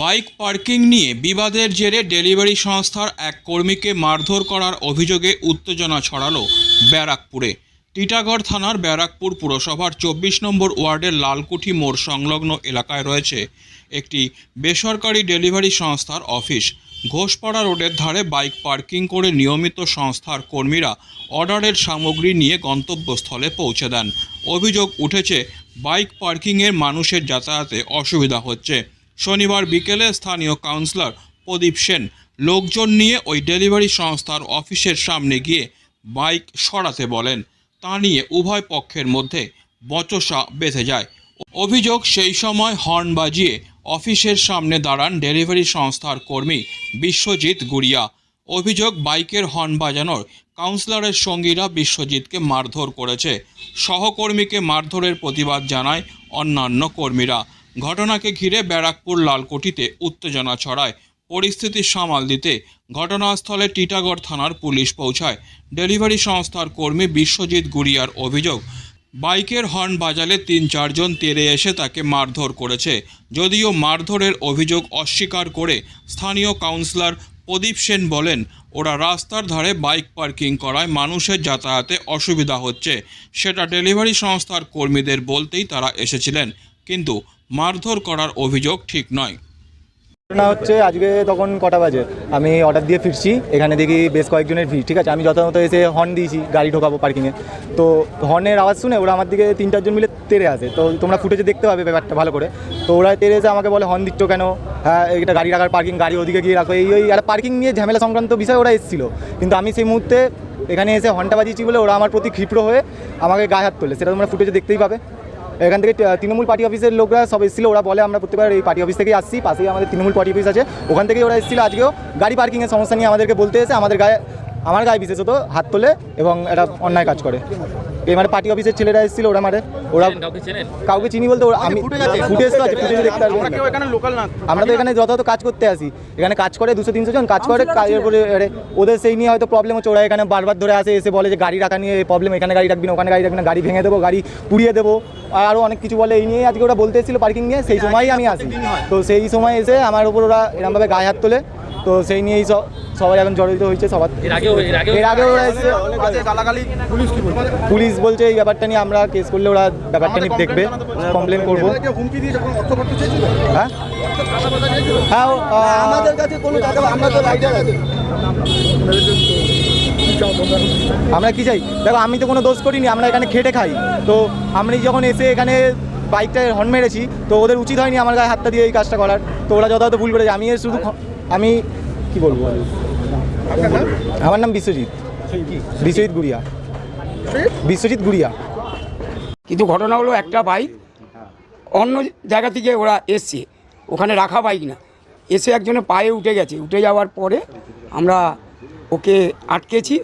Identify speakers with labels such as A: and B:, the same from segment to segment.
A: Bike parking নিয়ে বিবাদের জেরে ডেলিভারি সংস্থার এক কর্মীকে মারধর করার অভিযোগে উত্তেজনা ছড়ালো ব্যারাকপুরে। টিটাগড় থানার ব্যারাকপুর পুরসভার চব্বিশ নম্বর ওয়ার্ডের লালকুঠি মোড় সংলগ্ন এলাকায় রয়েছে একটি বেসরকারি ডেলিভারি সংস্থার অফিস। ঘোষপাড়া রোডের ধারে বাইক পার্কিং করে নিয়মিত সংস্থার কর্মীরা অর্ডারের সামগ্রী নিয়ে গন্তব্যস্থলে পৌঁছে দেন। অভিযোগ উঠেছে, বাইক পার্কিংয়ের মানুষের যাতায়াতে অসুবিধা হচ্ছে। শনিবার বিকেলে স্থানীয় কাউন্সিলর প্রদীপ সেন লোকজন নিয়ে ওই ডেলিভারি সংস্থার অফিসের সামনে গিয়ে বাইক সরাতে বলেন। তা নিয়ে উভয় পক্ষের মধ্যে বচসা বেঁধে যায়। অভিযোগ সেই সময় হর্ন বাজিয়ে অফিসের সামনে দাঁড়ান ডেলিভারি সংস্থার কর্মী বিশ্বজিৎ গুড়িয়া। অভিযোগ বাইকের হর্ন বাজানোর কাউন্সিলরের সঙ্গীরা বিশ্বজিৎকে মারধর করেছে। সহকর্মীকে মারধরের প্রতিবাদ জানায় অন্যান্য কর্মীরা। ঘটনাকে ঘিরে ব্যারাকপুর লালকুঠিতে উত্তেজনা ছড়ায়। পরিস্থিতি সামাল দিতে ঘটনাস্থলে টিটাগড় থানার পুলিশ পৌঁছায়। ডেলিভারি সংস্থার কর্মী বিশ্বজিৎ গুড়িয়ার অভিযোগ, বাইকের হর্ন বাজালে তিন চারজন তেরে এসে তাকে মারধর করেছে। যদিও মারধরের অভিযোগ অস্বীকার করে স্থানীয় কাউন্সিলর প্রদীপ সেন বলেন, ওরা রাস্তার ধারে বাইক পার্কিং করায় মানুষের যাতায়াতে অসুবিধা হচ্ছে। সেটা ডেলিভারি সংস্থার কর্মীদের বলতেই তারা এসেছিলেন। কিন্তু মারধর করার অভিযোগ ঠিক নয়।
B: ঘটনা হচ্ছে, আজকে তখন কটা বাজে? আমি অর্ডার দিয়ে ফিরছি, এখানে দেখি বেশ কয়েকজনের ভিড়, ঠিক আছে? আমি যথাযথ এসে হর্ন দিয়েছি, গাড়ি ঢোকাবো পার্কিংয়ে তো হর্নের আওয়াজ শুনে ওরা আমার দিকে তিন, চারজন মিলে তেরে আসে। তো তোমরা ফুটেজে দেখতে পাবে ব্যাপারটা ভালো করে। তো ওরা তেরে এসে আমাকে বলে হর্ন দিচ্ছ কেন? হ্যাঁ এটা গাড়ি রাখার পার্কিং গাড়ি ওদিকে গিয়ে রাখো। এই ওই আর পার্কিং নিয়ে ঝামেলা সংক্রান্ত বিষয় ওরা এসেছিল। কিন্তু আমি সেই মুহূর্তে এখানে এসে হর্নটা বাজিয়েছি বলে ওরা আমার প্রতি ক্ষিপ্র হয়ে আমাকে গায়ে হাত তোলে। সেটা তোমরা ফুটেজে দেখতেই পাবে। এখান থেকে তৃণমূল পার্টি অফিসের লোকরা সব এসেছিল। ওরা বলে, আমরা প্রত্যেকবার এই পার্টি অফিস থেকেই আসছি। পাশেই আমাদের তৃণমূল পার্টি অফিস আছে। ওখান থেকেই ওরা এসেছিল আজকেও। গাড়ি পার্কিংয়ের সমস্যা নিয়ে আমাদেরকে বলতে এসে আমাদের গায়ে, আমার গায়ে বিশেষত হাত তোলে এবং এটা অন্যায় কাজ করে। এই মানে পার্টি অফিসের ছেলেরা এসেছিল ওরা মারে ওরা কাউকে চিনি বলতে ওরা আমি ফুটেজ তো আছে ফুটেজ দেখতে পারব। আমরা তো এখানে যথাযথ কাজ করতে আসি। এখানে কাজ করে দুশো তিনশো জন কাজ করে কাজের পরে ওদের সেই নিয়ে হয়তো প্রবলেম হচ্ছে ওরা এখানে বারবার ধরে আসে এসে বলে যে গাড়ি রাখা নিয়ে প্রবলেম এখানে গাড়ি রাখবি না ওখানে গাড়ি রাখবি না গাড়ি ভেঙে দেবো গাড়ি পুড়িয়ে দেবো। আর আরও অনেক কিছু বলে এই নিয়ে আজকে ওরা বলতে এসেছিল পার্কিং নিয়ে সেই সময়ই আমি আসি তো সেই সময় এসে আমার উপর ওরা এরমভাবে গায়ে হাত তোলে। তো সেই নিয়েই সব সবাই এখন জড়িত হয়েছে সবার
C: এর আগেও
B: পুলিশ বলছে? এই ব্যাপারটা নিয়ে আমরা কেস করলে ওরা ব্যাপারটা নিয়ে দেখবে কমপ্লেন করব। হ্যাঁ? হ্যাঁ
D: আমাদের কাছে কোনো টাকা আমরা তো রাইডার আছে।
B: আমরা কি চাই? দেখো আমি তো কোনো দোষ করিনি আমরা এখানে খেটে খাই। তো আমি যখন এসে এখানে বাইকটা হর্ন মেরেছি তো ওদের উচিত হয়নি আমার গায়ে হাতটা দিয়ে এই কাজটা করার। তো ওরা যথাযথ ভুল করেছে। আমি এর শুধু আমি কি বলব? আমার নাম বিশ্বজিৎ। বিশ্বজিৎ গুড়িয়া। বিশ্বজিৎ গুড়িয়া।
E: কিন্তু ঘটনা হলো একটা বাইক, অন্য জায়গা থেকে ওরা এসছে। ওখানে রাখা বাইক না। এসে একজনের পায়ে উঠে গেছে। উঠে যাওয়ার পরে আমরা ওকে আটকেছি।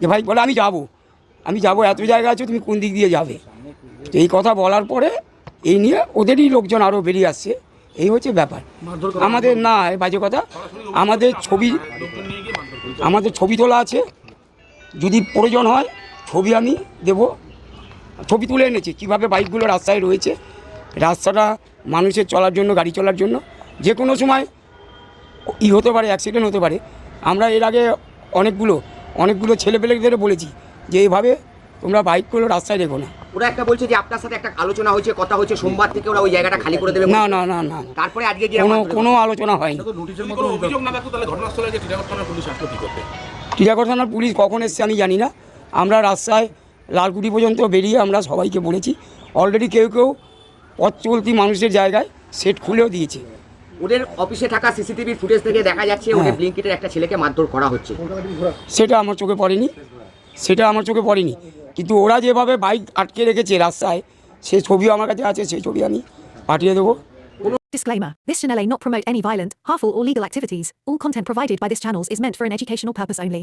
E: যে ভাই বলে, আমি যাব। আমি যাব, এত জায়গা আছে, তুমি কোন দিক দিয়ে যাবে? তো এই কথা বলার পরে এই নিয়ে ওদেরই লোকজন আরও বেরিয়ে আসছে। এই হচ্ছে ব্যাপার। আমাদের না বাজে কথা। আমাদের ছবি আমাদের ছবি তোলা আছে। যদি প্রয়োজন হয় ছবি আমি দেবো। ছবি তুলে এনেছি। কীভাবে বাইকগুলো রাস্তায় রয়েছে রাস্তাটা মানুষের চলার জন্য গাড়ি চলার জন্য। যে কোনো সময় ই হতে পারে অ্যাক্সিডেন্ট হতে পারে। আমরা এর আগে অনেকগুলো অনেকগুলো ছেলেপেলেদের বলেছি যে এইভাবে তোমরা বাইকগুলো রাস্তায় রেখো না।
D: ওরা একটা বলছে যে আপনার সাথে একটা আলোচনা হয়েছে কথা হচ্ছে সোমবার থেকে ওরা ওই জায়গাটা খালি করে দেবে
E: না না না না।
D: তারপরে আজকে গিয়ে
E: কোনো কোনো আলোচনা হয়নি। টিটাগড় থানার পুলিশ কখন এসছে আমি জানি না। আমরা রাস্তায় লালকুটি পর্যন্ত বেরিয়ে আমরা সবাইকে বলেছি। অলরেডি কেউ কেউ পথ চলতি মানুষের জায়গায় সেট খুলেও দিয়েছে।
D: ওদের অফিসে থাকা সিসিটিভি ফুটেজ থেকে দেখা যাচ্ছে ওদের
E: হ্যাঁ।
D: ব্লিঙ্কিটের একটা ছেলেকে মারধর করা হচ্ছে।
E: সেটা আমার চোখে পড়েনি। সেটা আমার চোখে পড়েনি। কিন্তু ওরা যেভাবে বাইক আটকে রেখেছে রাস্তায় সে ছবিও আমার কাছে আছে সেই ছবি আমি পাঠিয়ে দেবো
F: Disclaimer This channel may not promote any violent, harmful, or legal activities. All content provided by this channel is meant for an educational purpose only.